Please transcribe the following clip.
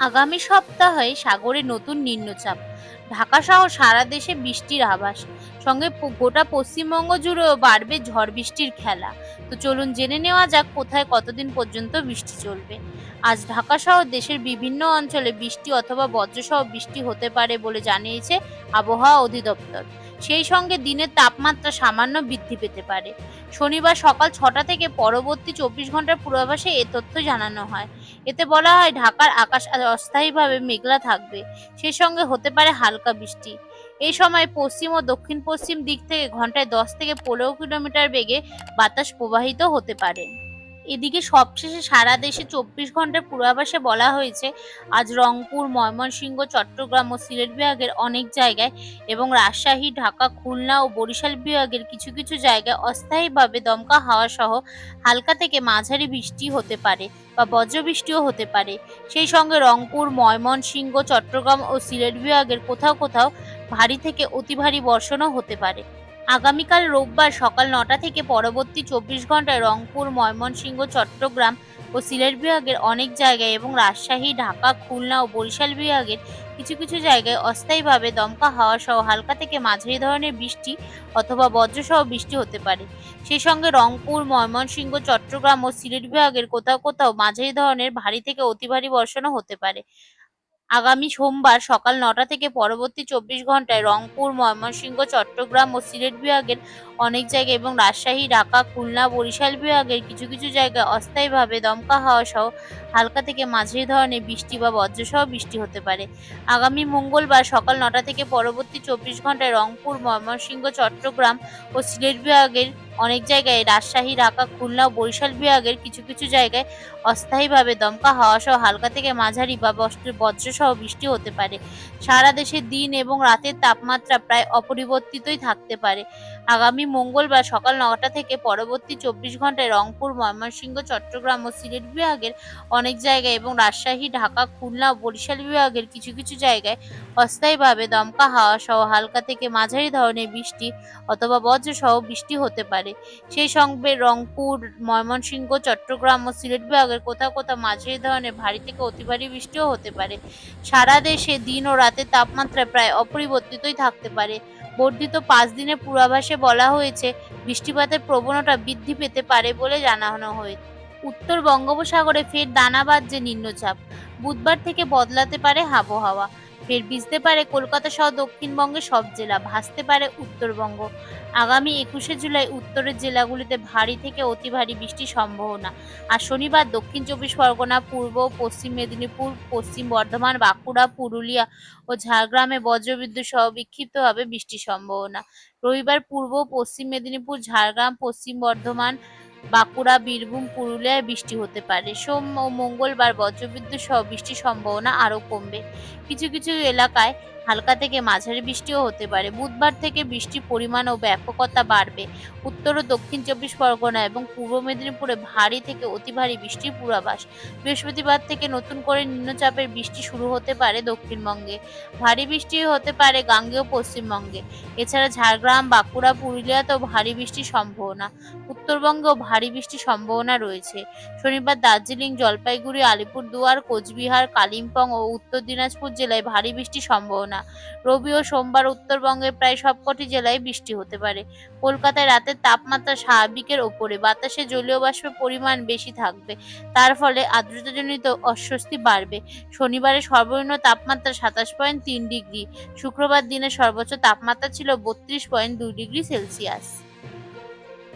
আগামী সপ্তাহে সাগরে নতুন নিম্নচাপ। ঢাকা সহ সারা দেশে বৃষ্টির আভাস। সঙ্গে গোটা পশ্চিমবঙ্গ জুড়েও বাড়বে ঝড় বৃষ্টির খেলা। তো চলুন জেনে নেওয়া যাক কোথায় কতদিন পর্যন্ত বৃষ্টি চলবে। আজ ঢাকা সহ দেশের বিভিন্ন অঞ্চলে বৃষ্টি অথবা বজ্রসহ বৃষ্টি হতে পারে বলে জানিয়েছে আবহাওয়া অধিদপ্তর। সেই সঙ্গে দিনের তাপমাত্রা সামান্য বৃদ্ধি পেতে পারে। শনিবার সকাল ছটা থেকে পরবর্তী চব্বিশ ঘণ্টার পূর্বাভাসে এ তথ্য জানানো হয়। এতে বলা হয় ঢাকার আকাশ অস্থায়ীভাবে মেঘলা থাকবে। সেই সঙ্গে হতে পারে হালকা বৃষ্টি। এই সময় পশ্চিম ও দক্ষিণ পশ্চিম দিক থেকে ঘন্টায় দশ থেকে পনেরো কিলোমিটার বেগে বাতাস প্রবাহিত হতে পারে। এদিকে সবশেষে সারা দেশে চব্বিশ ঘণ্টার পূর্বাভাসে বলা হয়েছে, আজ রংপুর, ময়মনসিংহ, চট্টগ্রাম ও সিলেট বিভাগের অনেক জায়গায় এবং রাজশাহী, ঢাকা, খুলনা ও বরিশাল বিভাগের কিছু কিছু জায়গায় অস্থায়ীভাবে দমকা হাওয়া সহ হালকা থেকে মাঝারি বৃষ্টি হতে পারে বা বজ্রবৃষ্টিও হতে পারে। সেই সঙ্গে রংপুর, ময়মনসিংহ, চট্টগ্রাম ও সিলেট বিভাগের কোথাও কোথাও ভারী থেকে অতি ভারী বর্ষণও হতে পারে। আগামীকাল রোববার সকাল নটা থেকে পরবর্তী চব্বিশ ঘন্টায় রংপুর, ময়মনসিংহ, চট্টগ্রাম ও সিলেট বিভাগের অনেক জায়গায় এবং রাজশাহী, ঢাকা, খুলনা ও বরিশাল বিভাগের কিছু কিছু জায়গায় অস্থায়ীভাবে দমকা হাওয়া সহ হালকা থেকে মাঝারি ধরনের বৃষ্টি অথবা বজ্রসহ বৃষ্টি হতে পারে। সেই সঙ্গে রংপুর, ময়মনসিংহ, চট্টগ্রাম ও সিলেট বিভাগের কোথাও কোথাও মাঝারি ধরনের ভারী থেকে অতি ভারী বর্ষণও হতে পারে। আগামী সোমবার সকাল নটা থেকে পরবর্তী চব্বিশ ঘন্টায় রংপুর ময়মনসিংহ চট্টগ্রাম ও সিলেট বিভাগের অনেক জায়গায় এবং রাজশাহী, ঢাকা, খুলনা, বরিশাল বিভাগের কিছু কিছু জায়গায় অস্থায়ীভাবে দমকা হাওয়া সহ হালকা থেকে মাঝারি ধরনের বৃষ্টি বা বজ্রসহ বৃষ্টি হতে পারে। আগামী মঙ্গলবার সকাল নটা থেকে পরবর্তী চব্বিশ ঘন্টায় রংপুর, ময়মনসিংহ, চট্টগ্রাম ও সিলেট বিভাগের অনেক জায়গায় রাজশাহী, ঢাকা, খুলনা বরিশাল বিভাগের কিছু কিছু জায়গায় অস্থায়ীভাবে দমকা হাওয়া সহ হালকা থেকে মাঝারি বা বজ্রসহ বৃষ্টি হতে পারে। সারা দেশে দিন এবং রাতের তাপমাত্রা প্রায় অপরিবর্তিতই থাকতে পারে। আগামী মঙ্গলবার সকাল নটা থেকে পরবর্তী চব্বিশ ঘন্টায় রংপুর, ময়মনসিংহ, চট্টগ্রাম ও সিলেট বিভাগের অনেক জায়গায় এবং রাজশাহী, ঢাকা, খুলনা ও বরিশাল বিভাগের কিছু কিছু জায়গায় অস্থায়ীভাবে দমকা হাওয়া সহ হালকা থেকে মাঝারি ধরনের বৃষ্টি অথবা বজ্রসহ বৃষ্টি হতে পারে। সেই সঙ্গে রংপুর, ময়মনসিংহ, চট্টগ্রাম ও সিলেট বিভাগের কোথাও কোথাও মাঝারি ধরনের ভারী থেকে অতি ভারী বৃষ্টিও হতে পারে। সারা দেশে দিন ও রাতের তাপমাত্রা প্রায় অপরিবর্তিতই থাকতে পারে। বর্ধিত পাঁচ দিনের পূর্বাভাসে বলা হয়েছে। বৃষ্টিপাতের প্রবণতা বৃদ্ধি পেতে পারে বলে জানানো হয়েছে উত্তর বঙ্গোপসাগরে ফের দানা বাঁধছে নিম্নচাপ। বুধবার থেকে বদলাতে পারে আবহাওয়া। ফের ভিজতে পারে কলকাতা সহ দক্ষিণবঙ্গের সব জেলা, ভাসতে পারে উত্তরবঙ্গ। আগামী একুশে জুলাই উত্তরের জেলাগুলিতে ভারী থেকে অতি ভারী বৃষ্টির সম্ভাবনা। আর শনিবার দক্ষিণ চব্বিশ পরগনা, পূর্ব, পশ্চিম মেদিনীপুর, পশ্চিম বর্ধমান, বাঁকুড়া, পুরুলিয়া ও ঝাড়গ্রামে বজ্রবিদ্যুৎ সহ বিক্ষিপ্তভাবে বৃষ্টির সম্ভাবনা। রবিবার পূর্ব, পশ্চিম মেদিনীপুর, ঝাড়গ্রাম, পশ্চিম বর্ধমান বাঁকুড়া, বীরভূম, পুরুলিয়ায় বৃষ্টি হতে পারে। সোম ও মঙ্গলবার বজ্রবিদ্যুৎ সহ বৃষ্টির সম্ভাবনা আরও কমবে। কিছু কিছু এলাকায় হালকা থেকে মাঝারি বৃষ্টিও হতে পারে। বুধবার থেকে বৃষ্টির পরিমাণ ও ব্যাপকতা বাড়বে। উত্তর ও দক্ষিণ চব্বিশ পরগনা এবং পূর্ব মেদিনীপুরে ভারী থেকে অতি ভারী বৃষ্টির পূর্বাভাস। বৃহস্পতিবার থেকে নতুন করে নিম্নচাপের বৃষ্টি শুরু হতে পারে দক্ষিণবঙ্গে। ভারী বৃষ্টি হতে পারে গাঙ্গেয় পশ্চিমবঙ্গে। এছাড়া ঝাড়গ্রাম, বাঁকুড়া পুরুলিয়াতেও ভারী বৃষ্টির সম্ভাবনা। উত্তরবঙ্গেও ভারী বৃষ্টির সম্ভাবনা রয়েছে। শনিবার দার্জিলিং, জলপাইগুড়ি, আলিপুরদুয়ার, কোচবিহার, কালিম্পং ও উত্তর দিনাজপুর জেলায় ভারী বৃষ্টির সম্ভাবনা রবি ও সোমবার উত্তরবঙ্গের প্রায় সবকটি জেলায় বৃষ্টি হতে পারে। কলকাতায় রাতের তাপমাত্রা স্বাভাবিকের ওপরে, বাতাসে জলীয় বাষ্পের পরিমাণ বেশি থাকবে। তার ফলে আর্দ্রতাজনিত অস্বস্তি বাড়বে। শনিবারে সর্বনিম্ন তাপমাত্রা সাতাশ পয়েন্ট তিন ডিগ্রি। শুক্রবার দিনে সর্বোচ্চ তাপমাত্রা ছিল বত্রিশ পয়েন্ট দুই ডিগ্রি সেলসিয়াস।